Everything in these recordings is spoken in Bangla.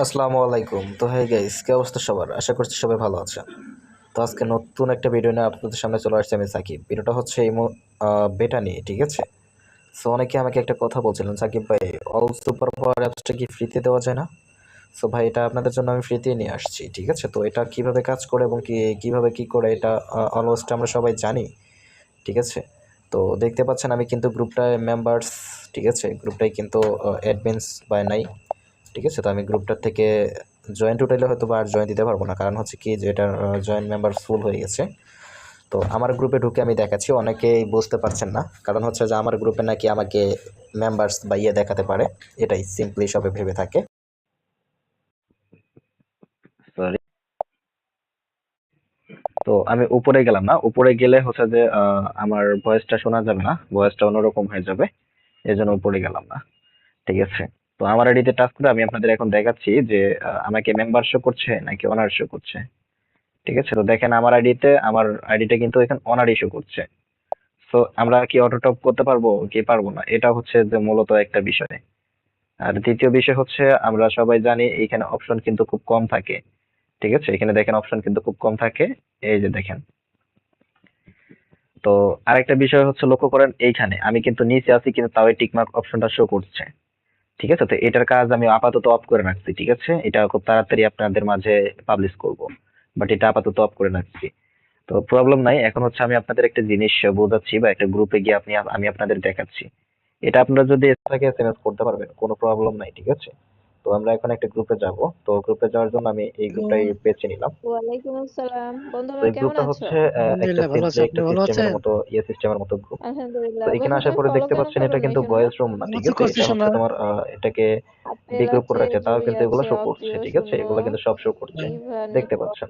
আসসালামু আলাইকুম। তো হাই গাইস কে অবস্থা সবার? আশা করছি সবাই ভালো আছেন। তো আজকে নতুন একটা ভিডিও নিয়ে আপনাদের সামনে চলে আসছে আমি সাকিব। ভিডিওটা হচ্ছে এই বেটা নিয়ে, ঠিক আছে? সো অনেকে আমাকে একটা কথা বলছিলেন, সাকিব ভাই অল সুপার পাওয়ার অ্যাপসটা কি ফ্রিতে দেওয়া যায় না? সো ভাই, এটা আপনাদের জন্য আমি ফ্রিতে নিয়ে আসছি, ঠিক আছে? তো এটা কীভাবে কাজ করে এবং কি কীভাবে কি করে এটা অলমোস্ট আমরা সবাই জানি, ঠিক আছে? তো দেখতে পাচ্ছেন আমি কিন্তু গ্রুপটায় মেম্বার্স ঠিক আছে? গ্রুপটায় কিন্তু অ্যাডমিনস বা নাই। ঠিক আছে? তো আমি গ্রুপটার থেকে জয়েন্ট উঠাইলে হয়তো বা আর জয়েন দিতে পারব না। কারণ হচ্ছে কি যে এটা জয়েন্ট মেম্বার ফুল হয়ে গেছে। তো আমার গ্রুপে ঢুকে আমি দেখাচ্ছি, অনেকেই বুঝতে পারছেন না। কারণ হচ্ছে যে আমার গ্রুপে নাকি আমাকে মেম্বার্স বা ইয়ে দেখাতে পারে। এটাই সিম্পলি সবে ভেবে থাকে। তো আমি উপরে গেলাম না। উপরে গেলে হচ্ছে যে আমার ভয়েসটা শোনা যাবে না। ভয়েসটা অন্যরকম হয়ে যাবে। এই জন্য উপরে গেলাম না। ঠিক আছে? তো আমার আইডিতে টাচ করে আমি আপনাদের এখন দেখাচ্ছি যে আমাকে মেম্বার শো করছে নাকি অনার শো করছে। ঠিক আছে? তো দেখেন আমার আইডিতে আমার আইডিটা কিন্তু এখানে অনার শো করছে। তো আমরা কি অটো টপ করতে পারব কি পারব না? এটা হচ্ছে যে মূলত একটা বিষয়। আর দ্বিতীয় বিষয় হচ্ছে, আমরা সবাই জানি এখানে অপশন কিন্তু খুব কম থাকে। ঠিক আছে? এখানে দেখেন অপশন কিন্তু খুব কম থাকে। এই যে দেখেন। তো আরেকটা বিষয় হচ্ছে লক্ষ্য করেন এইখানে। আমি কিন্তু নিচে আছি কিন্তু তাও এই টিকমার্ক অপশনটা শো করছে। ঠিক আছে? তো এটার কাজ আমি আপাতত অফ করে রাখছি, ঠিক আছে? এটা খুব তাড়াতাড়ি আপনাদের মাঝে পাবলিশ করব বাট এটা আপাতত অফ করে রাখছি। তো প্রবলেম নাই, এখন হচ্ছে আমি আপনাদের একটা জিনিস বোঝাচ্ছি বা একটা গ্রুপে গিয়ে আপনি, আমি আপনাদের দেখাচ্ছি। এটা আপনারা যদি এটাকে এসএমএস করতে পারবেন, কোনো প্রবলেম নাই, ঠিক আছে? তো আমরা এখন একটা গ্রুপে যাব। তো গ্রুপে যাওয়ার জন্য আমি এই গ্রুপটাই বেছে নিলাম। ওয়ালাইকুম আসসালাম। বন্ধুরা তো আমার এই কেমন গ্রুপটা আছো? হচ্ছে আহ, একটা আলহামদুলিল্লাহ, ভালো আছি। একটা ভালো সিস্টেমের আছেন? মতো ইয়ে সিস্টেমের মতো গ্রুপ আলহামদুলিল্লাহ। তো এখানে আসার পরে দেখতে পাচ্ছেন এটা কিন্তু? ভয়েস রুম না ঠিক আছে? এটা হচ্ছে তোমার আহ, এটাকে করে রাখছে তাও কিন্তু এগুলো শো করছে ঠিক আছে? এগুলো কিন্তু সব শো করছে দেখতে পাচ্ছেন।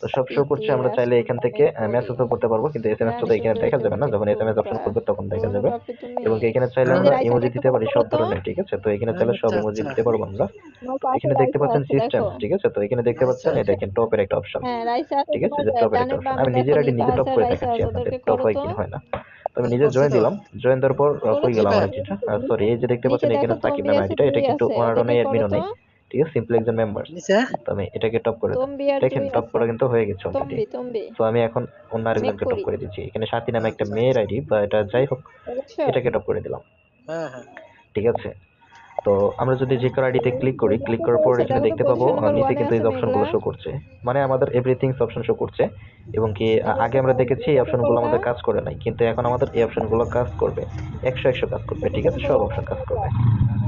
তো সব শো করছে আমরা চাইলে এখান থেকে মেসেজও করতে পারব কিন্তু এসএমএস তো এখানে দেখা যাবে না যখন এসএমএস অপশন করবে তখন দেখা যাবে। এবং এখানে চাইলে আমরা ইমোজি দিতে পারি সব ধরনের ঠিক আছে? তো এখানে চাইলে সব আচ্ছা, ইমোজি আচ্ছা। দিতে পারব আমরা। এখানে দেখতে পাচ্ছেন সিস্টেম ঠিক আছে? তো এখানে দেখতে পাচ্ছেন এই দেখেন টপের একটা অপশন হ্যাঁ ঠিক আছে? যে টপের একটা অপশন আমি নিজের আইডি নিজে টপ করে দেখাচ্ছি আপনাদের টপ হয় কি হয় না। তো আমি নিজে জয়েন দিলাম। জয়েন দেওয়ার পর কই গেলাম আমার আইডিটা সরি এই যে দেখতে পাচ্ছেন এখানে সাকিব নাম আছে, আইডিটা এটা কিন্তু ওনার নেই অ্যাডমিনও নেই ঠিক আছে সিম্পল একজন মেম্বার তো আমি এটাকে টপ করে দেখেন টপ করা কিন্তু হয়ে গেছে অলরেডি তো আমি এখন অন্য আরেকজনকে টপ করে। দিচ্ছি। এখানে সাথী নামে একটা মেয়ের আইডি বা এটা যাই হোক এটাকে টপ করে দিলাম। হ্যাঁ হ্যাঁ। ঠিক আছে? তো আমরা যদি যে কোনো আইডিতে ক্লিক করি ক্লিক করার পর এখানে দেখতে পাবো নিচে কিন্তু এই অপশনগুলো শো করছে। মানে আমাদের এভরিথিংস অপশন শো করছে। এবং কি আগে আমরা দেখেছি এই অপশনগুলো আমাদের কাজ করে নাই কিন্তু এখন আমাদের এই অপশনগুলো কাজ করবে। একশো একশো কাজ করবে ঠিক আছে? সব অপশন কাজ করবে।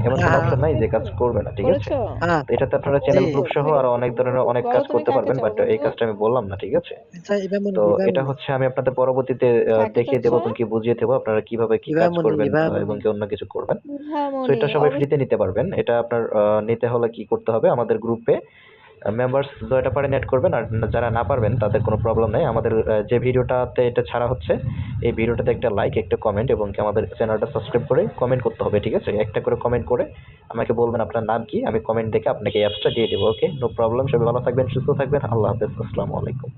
এমন কোনো অপশন নাই যে কাজ করবে না ঠিক আছে? করেছ? হ্যাঁ। তো এটাতে আপনারা চ্যানেল। গ্রুপ সহ আরও অনেক ধরনের অনেক কাজ করতে পারবেন বাট এই কাজটা আমি বললাম না ঠিক আছে? আচ্ছা তো এটা হচ্ছে আমি আপনাদের পরবর্তীতে দেখিয়ে দেবো এবং কি বুঝিয়ে দেবো আপনারা কীভাবে কি কাজ করবেন এবং কি অন্য কিছু করবেন। হ্যাঁ তো এটা সবাই ফ্রিতে নিতে পারবেন। এটা আপনার নিতে হলে কি করতে হবে? আমাদের গ্রুপে মেম্বার্স যেটা পারেন অ্যাড করবেন, আর যারা না পারবেন তাদের কোনো প্রবলেম নেই। আমাদের যে ভিডিওটাতে এটা ছাড়া হচ্ছে, এই ভিডিওটাতে একটা লাইক একটা কমেন্ট এবং আমাদের চ্যানেলটা সাবস্ক্রাইব করে কমেন্ট করতে হবে, ঠিক আছে? একটা করে কমেন্ট করে আমাকে বলবেন আপনার নাম কি, আমি কমেন্ট দেখে আপনাকে অ্যাপসটা দিয়ে দেবো ওকে নো প্রবলেম সবাই ভালো থাকবেন, সুস্থ থাকবেন, আল্লাহ হাফেজ, আসসালামু আলাইকুম।